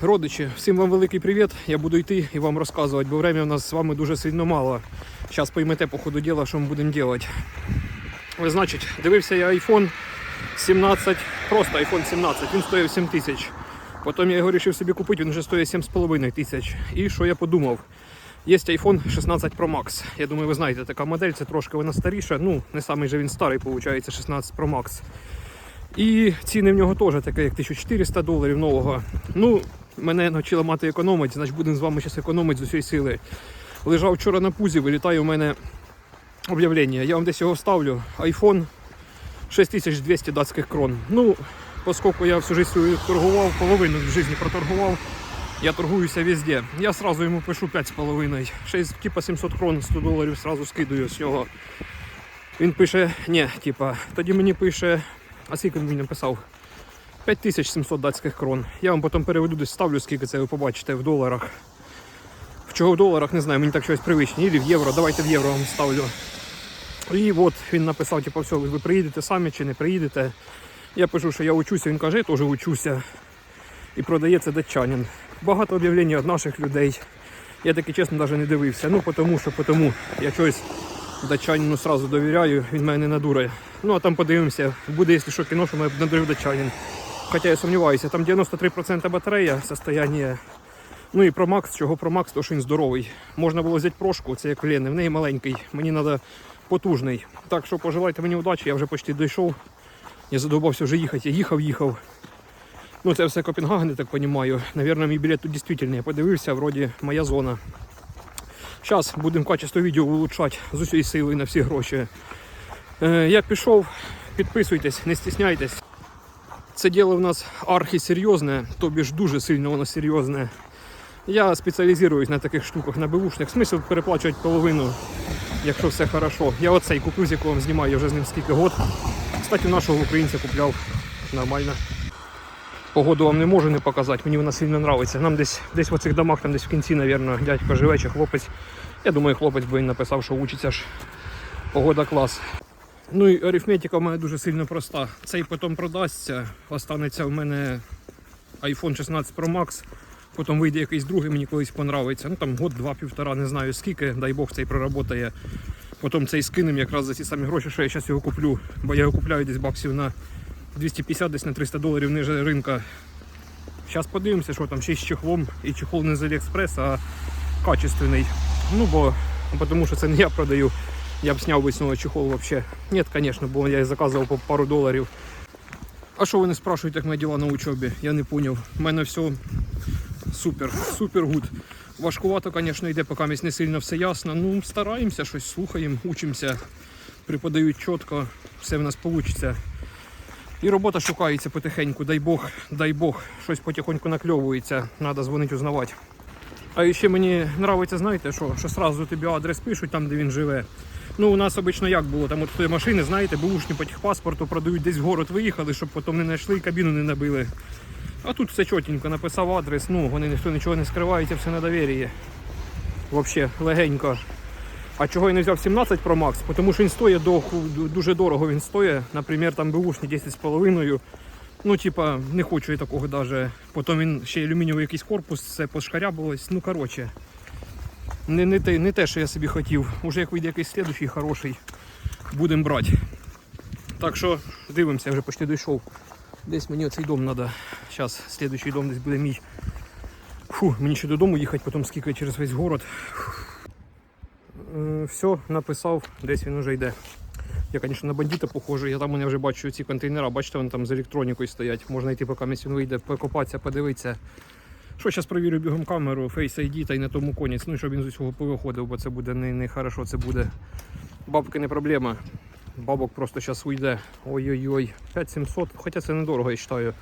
Родичі, всім вам великий привіт. Я буду йти і вам розказувати, бо время у нас з вами дуже сильно мало. Зараз поймете по ходу діла, що ми будемо робити. Значить, дивився я iPhone 17, просто iPhone 17, він стоїв 7 тисяч. Потім я його вирішив собі купити, він вже стоїть 7,5 тисяч. І що я подумав? Є iPhone 16 Pro Max. Я думаю, ви знаєте, така модель, це трошки вона старіша. Ну, не самий же він старий, виходить, 16 Pro Max. І ціни в нього теж таке, як 1400 доларів нового. Ну, мене навчила мати економити, значить будемо з вами зараз економити з усієї сили. Лежав вчора на пузі, вилітає у мене об'явлення. Я вам десь його ставлю. iPhone 6200 датських крон. Ну, оскільки я всю життя торгував, половину в житті проторгував, я торгуюся везде. Я сразу йому пишу 5,5. 6, типа 700 крон, 100 доларів сразу скидаю з нього. Він пише, ні, типа, тоді мені пише, а скільки він мені написав? 5700 датських крон. Я вам потім переведу десь ставлю, скільки це ви побачите в доларах. В чого в доларах, не знаю, мені так щось привичні. Ілі в євро, давайте в євро вам ставлю. І от він написав, типу, все, ви приїдете самі чи не приїдете. Я пишу, що я учуся, він каже, я теж учуся. І продається датчанин. Багато об'явлень від наших людей. Я таки чесно навіть не дивився. Ну, тому що тому я щось датчанину сразу довіряю, він мене не надурає. Ну а там подивимося, буде, якщо що, кіно, що мене надурив датчанин. Хоча я сумніваюся, там 93% батарея, состояние. Ну і Pro Max, чого Pro Max, то що він здоровий. Можна було взяти прошку, це як Лени, в неї маленький, мені треба потужний. Так що пожелайте мені удачі, я вже почти дійшов. Я задовбався вже їхати, я їхав, їхав. Ну це все Копенгаген, я так розумію. Навірно, мій білет тут дійсно. Я подивився, вроді моя зона. Зараз будемо качество відео улучшати з усієї сили на всі гроші. Е, я пішов, підписуйтесь, не стісняйтесь. Це діло в нас архісерйозне, тобі ж дуже сильно воно серйозне. Я спеціалізуюсь на таких штуках, на беушних. Смисл переплачувати половину, якщо все хорошо. Я оцей куплю, з якого знімаю, я вже з ним скільки год. Кстати, нашого українця купляв нормально. Погоду вам не можу не показати, мені вона сильно подобається. Нам десь десь в оцих домах, там десь в кінці, мабуть, дядько живе чи хлопець. Я думаю, хлопець би він написав, що учиться ж. Погода клас. Ну і арифметика в мене дуже сильно проста. Цей потім продасться. Останеться в мене iPhone 16 Pro Max. Потім вийде якийсь другий, мені колись понравиться. Ну там год-два-півтора, не знаю скільки, дай Бог цей проработає. Потім цей скинем якраз за ті самі гроші, що я зараз його куплю. Бо я його купляю десь баксів на 250, десь на 300 доларів ниже ринка. Зараз подивимося, що там ще з чехлом. І чехол не з Аліекспрес, а качественний. Ну бо тому що це не я продаю. Я б сняв би з нього чехол вообще. Нет, конечно, бо я заказував по пару доларів. А що ви не спрашуєте, як мої діла на учобі? Я не поняв. У мене все супер, супер гуд. Важкувато, звісно, йде, поки не сильно все ясно. Ну, стараємося, щось слухаємо, учимося, преподають чітко, все в нас вийде. І робота шукається потихеньку, дай Бог, дай Бог, щось потихоньку накльовується, треба дзвонити, узнавати. А ще мені подобається, знаєте, що, що сразу тобі адрес пишуть там, де він живе. Ну, у нас обично як було, там от тої машини, знаєте, бушні по техпаспорту продають десь в город виїхали, щоб потім не знайшли і кабіну не набили. А тут все чотенько, написав адрес, ну, вони ніхто нічого не скривається, все на довір'ї. Взагалі, легенько. А чого я не взяв 17 Pro Max? Тому що він стоїть до, дуже дорого він стоїть. Наприклад, там бушні 10,5. Ну, типа, не хочу я такого даже. Потім він ще алюмінієвий якийсь корпус, це пошкарябалось. Ну, коротше. Не, не, те, не те, що я собі хотів. Уже як вийде якийсь слідущий хороший, будемо брати. Так що дивимося, вже почти дійшов. Десь мені оцей дом треба. Зараз слідущий дом десь буде мій. Фу, мені ще додому їхати, потім скільки через весь город. Е, Все, написав, десь він вже йде. Я, звісно, на бандита похожий. Я там мене вже бачу ці контейнера, бачите, вони там з електронікою стоять. Можна йти, поки він вийде, покопатися, подивитися. Що зараз перевірю бігом камеру, Face ID та й на тому конець, ну щоб він з усього повиходив, бо це буде не, не хорошо, це буде. Бабки не проблема. Бабок просто зараз уйде. Ой-ой-ой, 5700, хоча це недорого, я вважаю.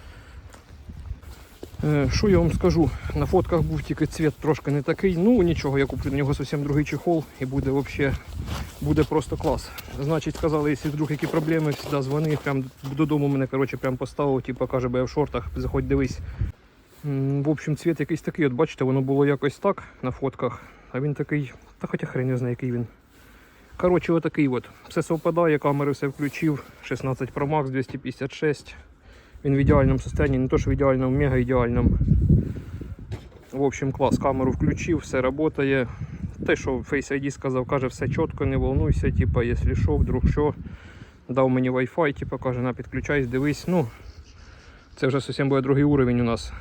Е, Що я вам скажу? На фотках був тільки цвіт трошки не такий. Ну нічого, я куплю на нього зовсім другий чехол і буде вообще, буде просто клас. Значить, сказали, якщо вдруг які проблеми, завжди дзвони, прям додому мене коротше, прям поставив, типу каже, бо я в шортах, заходь дивись. В общем, цвіт якийсь такий, от бачите, воно було якось так на фотках, а він такий, та хоча хрен не знає, який він. Коротше, отакий от. Все совпадає, камери все включив. 16 Pro Max 256. Він в ідеальному стані, не то що в ідеальному, в мега ідеальному. В общем, клас, камеру включив, все працює. Те, що Face ID сказав, каже, все чітко, не волнуйся, типа, якщо що, вдруг що. Дав мені Wi-Fi, типа, каже, на підключайся, дивись. Ну, це вже зовсім буде другий уровень у нас.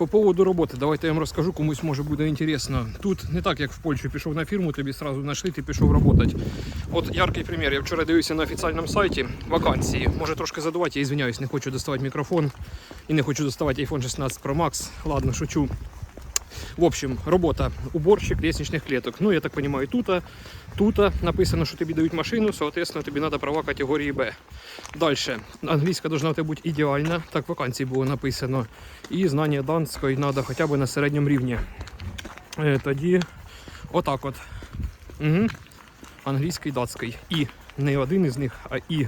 По поводу роботи, давайте я вам розкажу, комусь може буде інтересно. Тут не так, як в Польщі пішов на фірму, тобі одразу знайшли, ти пішов працювати. От яркий примір. Я вчора дивився на офіційному сайті вакансії. Може трошки задувати, я извиняюсь, не хочу доставати мікрофон і не хочу доставати iPhone 16 Pro Max. Ладно, шучу. В общем, робота уборщик лестничных клеток. Ну, я так понимаю, тут, тут написано, що тобі дають машину, соответственно, тобі треба права категорії Б. Дальше. Англійська должна бути ідеальна, так в вакансії було написано. І знання данської треба хоча б на середньому рівні. Е, Тоді отак от. Угу. Англійський, датський. І. Не один із них, а і.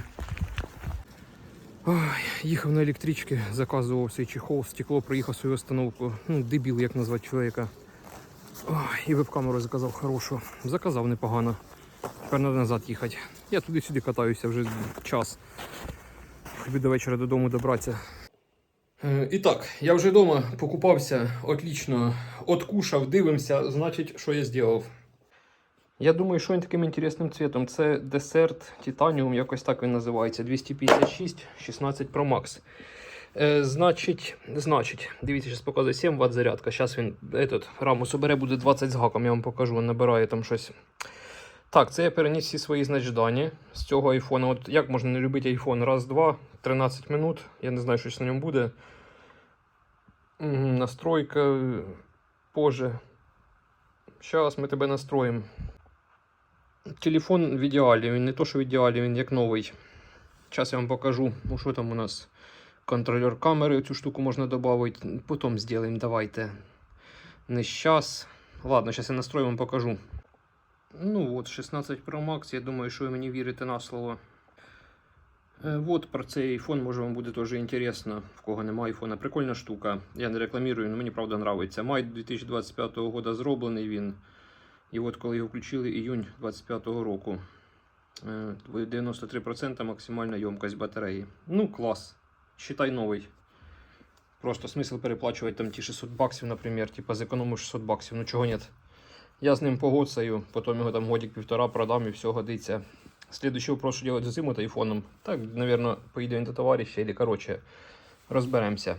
Ой, їхав на електричці, заказував цей чехол, стекло, приїхав свою остановку. Ну, дебіл, як назвати чоловіка. Ой, і веб-камеру заказав хорошу. Заказав непогано. Тепер треба назад їхати. Я туди-сюди катаюся вже час. Хоч би до вечора додому добратися. Е, І так, я вже вдома покупався, отлично, откушав, дивимося, значить, що я зробив. Я думаю, що він таким інтересним цвітом. Це десерт Титаніум, якось так він називається. 256 16 Pro Max. Е, значить, значить, дивіться, зараз показує 7 Вт зарядка. Зараз він этот, раму собере, буде 20 з гаком, я вам покажу, набирає там щось. Так, це я переніс всі свої дані з цього айфона. От як можна не любити айфон? Раз, два, 13 минут. Я не знаю, що на ньому буде. Настройка позже. Зараз ми тебе настроїмо. Телефон в ідеалі, він не то, що в ідеалі, він як новий. Зараз я вам покажу, ну що там у нас. Контролер камери, цю штуку можна додати. Потім зробимо, давайте. Не зараз. Ладно, зараз я настрою вам покажу. Ну от, 16 Pro Max, я думаю, що ви мені вірите на слово. Е, Вот про цей iPhone, може вам буде теж інтересно, в кого немає iPhone. Прикольна штука. Я не рекламірую, але мені правда подобається. Май 2025 року зроблений він. І от коли його включили іюнь 25-го року. Е, 93% максимальна ємкость батареї. Ну, клас. Считай новий. Просто смисл переплачувати там ті 600 баксів, наприклад, типа зекономив 600 баксів, ну чого нет. Я з ним погодцаю, потім його там годик-півтора продам і все годиться. Следующий вопрос, що делать з цим айфоном. Так, наверное, поїде він до товариша, или короче, розберемося.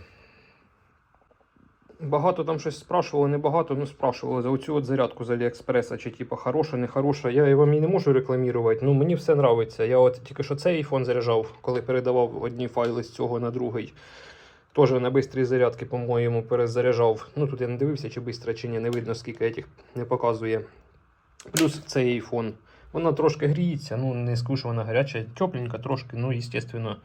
Багато там щось спрашували, не багато, ну спрашували за оцю от зарядку з Аліекспреса, чи типа хороша, не хороша. Я вам і не можу рекламувати. Ну мені все нравиться. Я от тільки що цей iPhone заряджав, коли передавав одні файли з цього на другий. Теж на бистрій зарядки, по-моєму, перезаряджав. Ну тут я не дивився, чи швидко, чи ні, не видно, скільки этих не показує. Плюс цей iPhone. Вона трошки гріється, ну не скажу, що вона гаряча, тепленька трошки, ну, звісно.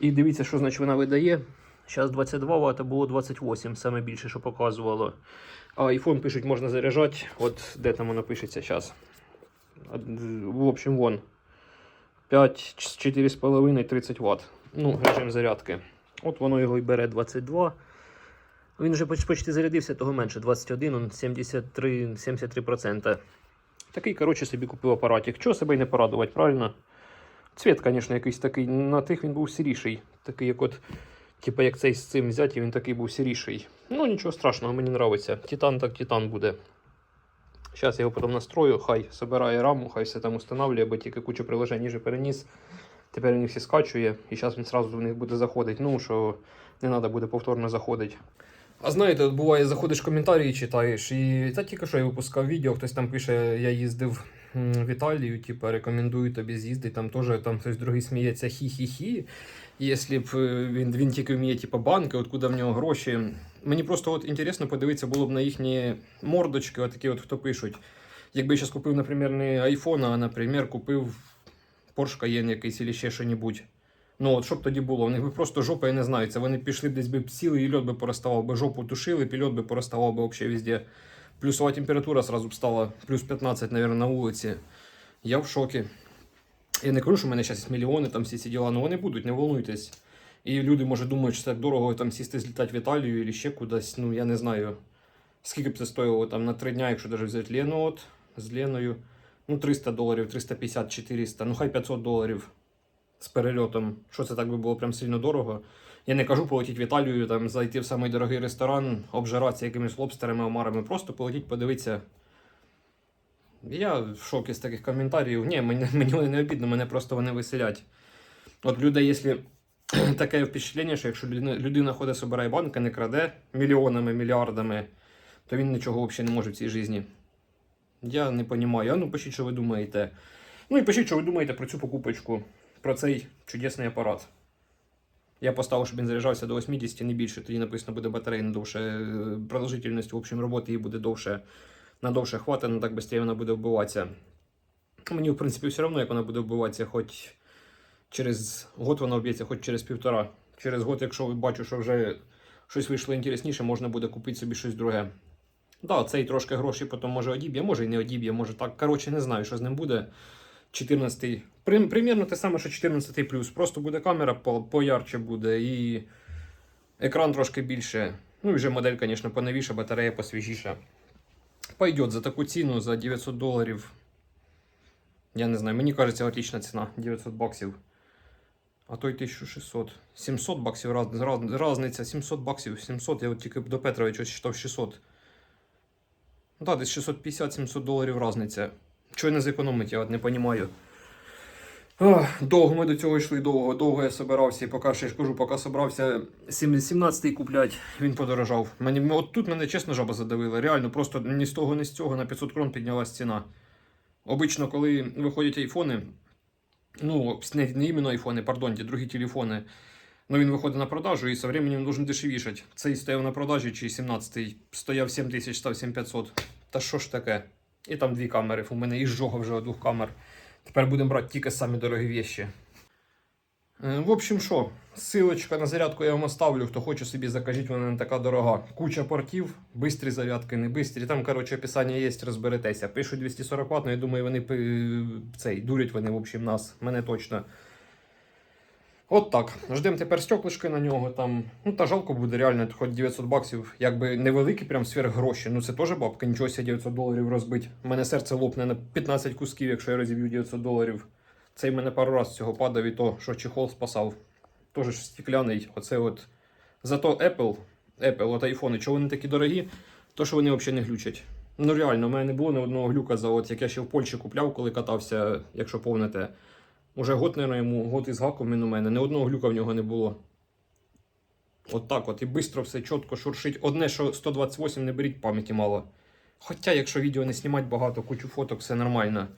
І дивіться, що значить вона видає. Зараз 22 Вт, було 28, саме більше, що показувало. А iPhone пишуть, можна заряджати. От де там воно пишеться зараз. В общем, вон. 5, 4,5, 30 Вт. Ну, режим зарядки. От воно його і бере 22. Він вже поч- почти зарядився, того менше. 21, 73, 73%. Такий, коротше, собі купив апаратик. Чого себе й не порадувати, правильно? Цвіт, звісно, якийсь такий. На тих він був сіріший. Такий, як от, типу, як цей з цим взяти, він такий був сіріший. Ну, нічого страшного, мені подобається. Титан так титан буде. Зараз я його потім настрою, хай собирає раму, хай все там устанавливає, бо тільки кучу приложень вже переніс. Тепер він їх всі скачує, і зараз він одразу в них буде заходити. Ну, що не треба буде повторно заходити. А знаєте, буває, заходиш в коментарі, читаєш, і та тільки що я випускав відео, хтось там пише, я їздив в Італію, типу, рекомендую тобі з'їздити, там теж там хтось другий сміється хі-хі-хі. Якщо б е, він, він тільки вміє типу, банки, откуда в нього гроші. Мені просто от інтересно подивитися було б на їхні мордочки, от такі от хто пишуть. Якби я зараз купив, наприклад, не iPhone, а, наприклад, купив Porsche Cayenne якийсь або ще що-небудь. Ну от що б тоді було? У них би просто жопа, я не знаю. Це вони пішли десь би сіли і льот би пороставав, би жопу тушили, і льот би пороставав би взагалі везде. Плюсова температура сразу стала плюс 15, наверное, на вулиці. Я в шокі. Я не кажу, що в мене зараз мільйони, там всі ці діла, але вони будуть, не волнуйтесь. І люди, може, думають, що так дорого там сісти злітати в Італію або ще кудись. Ну, я не знаю. Скільки б це стоїло там на 3 дня, якщо навіть взяти Лену от, з Леною. Ну, 300 доларів, 350, 400, ну хай 500 доларів з перельотом. Що це так би було прям сильно дорого. Я не кажу полетіть в Італію, там, зайти в самий дорогий ресторан, обжиратися якимись лобстерами, омарами, просто полетіть, подивитися. Я в шокі з таких коментарів. Ні, мені, мені вони не обідно, мене просто вони веселять. От людей, якщо таке впечатлення, що якщо людина, людина ходить, собирає банки, не краде мільйонами, мільярдами, то він нічого взагалі не може в цій житті. Я не розумію. Ну пишіть, що ви думаєте. Ну і пишіть, що ви думаєте про цю покупочку, про цей чудесний апарат. Я поставив, щоб він заряджався до 80, не більше. Тоді написано буде батарейна довше. е, Продовжительність в общем, роботи її буде довше. На довше хватить, не так швидко вона буде вбиватися. Мені, в принципі, все одно, як вона буде вбиватися, хоч через год вона вб'ється, хоч через півтора. Через год, якщо бачу, що вже щось вийшло інтересніше, можна буде купити собі щось друге. Да, цей трошки грошей потім може одіб'є, може і не одіб'є, може так. Коротше, не знаю, що з ним буде. 14 Прим, примірно те саме, що 14 плюс. Просто буде камера поярче буде і екран трошки більше. Ну і вже модель, звісно, поновіша, батарея посвіжіша. Пойдет за таку ціну, за 900 доларів. Я не знаю, мені кажеться, отлична ціна 900 баксів. А то й 1600. 700 баксів раз, раз, разниця. 700 баксів. 700, я от тільки до Петровича читав 600. Ну так, десь 650-700 доларів разниця. Чого не зекономить, я от не розумію. Довго ми до цього йшли, довго, довго я собирався, і поки ще ж кажу, поки собрався 17-й куплять, він подорожав. Мені, от тут мене чесно жаба задавила. Реально, просто ні з того, ні з цього на 500 крон піднялась ціна. Обично, коли виходять айфони, ну, не, не іменно айфони, пардон, ті другі телефони. Ну, він виходить на продажу і со временем должен дешевішати. Цей стояв на продажі, чи 17-й, стояв 7 тисяч, став 7500. Та що ж таке? І там дві камери. У мене і жога вже двох камер. Тепер будемо брати тільки самі дорогі вещі. Е, В общем, що, силочка на зарядку я вам оставлю. Хто хоче собі закажіть, вона не така дорога. Куча портів, бистрі зарядки, не бистрі. Там, коротше, описання є, розберетеся. Пишуть 240 Вт, але я думаю, вони цей, дурять вони, в общем, нас. Мене точно. От так. Ждемо тепер стеклишки на нього. Там. Ну та жалко буде реально, хоч 900 баксів. Якби невеликі, прям сверх гроші. Ну це теж бабка, нічого себе 900 доларів розбить. У мене серце лопне на 15 кусків, якщо я розіб'ю 900 доларів. Цей мене пару раз цього падав і то, що чехол спасав. Теж ж стекляний. Оце от. Зато Apple, Apple, от айфони, чого вони такі дорогі, то що вони взагалі не глючать. Ну реально, у мене не було ні одного глюка за от, як я ще в Польщі купляв, коли катався, якщо помните. Уже год, наверное, йому год із гаком він у мене. Ні одного глюка в нього не було. От так от. І швидко все чітко шуршить. Одне, що 128 не беріть пам'яті мало. Хоча, якщо відео не знімати багато, кучу фоток, все нормально.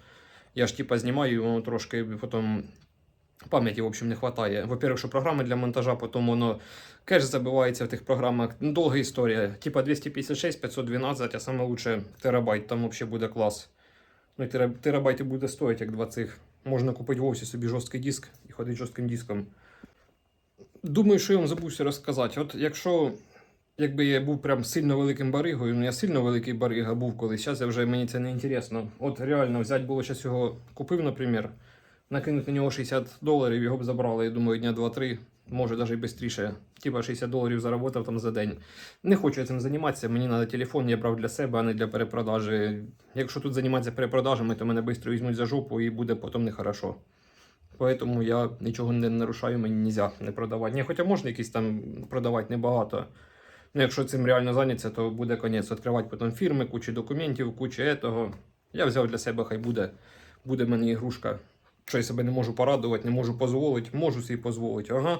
Я ж типа знімаю, і воно трошки потім пам'яті, в общем, не вистачає. Во-первых, що програми для монтажа, потім воно кеш забивається в тих програмах. Ну, Довга історія. Типа 256, 512, а лучше терабайт, там взагалі буде клас. Ну і терабайти буде стоїть, як два цих. Можна купити вовсі собі жорсткий диск і ходити жорстким диском. Думаю, що я вам забувся розказати. От якщо якби я був прям сильно великим баригою, ну я сильно великий барига був колись, зараз я вже мені це не інтересно. От реально взяти було зараз його купив, наприклад, накинути на нього 60 доларів, його б забрали, я думаю, дня 2-3, може навіть швидше. Типа 60 доларів заработав там за день. Не хочу цим займатися, мені треба телефон, я брав для себе, а не для перепродажі. Якщо тут займатися перепродажами, то мене швидко візьмуть за жопу і буде потім нехорошо. Поэтому я нічого не нарушаю, мені нельзя не продавати. Ні, хоча можна якісь там продавати небагато. Ну, якщо цим реально зайняться, то буде конець. Відкривати потім фірми, кучу документів, кучу етого. Я взяв для себе, хай буде. Буде в мене ігрушка. Що я себе не можу порадувати, не можу дозволити, можу собі дозволити. Ага.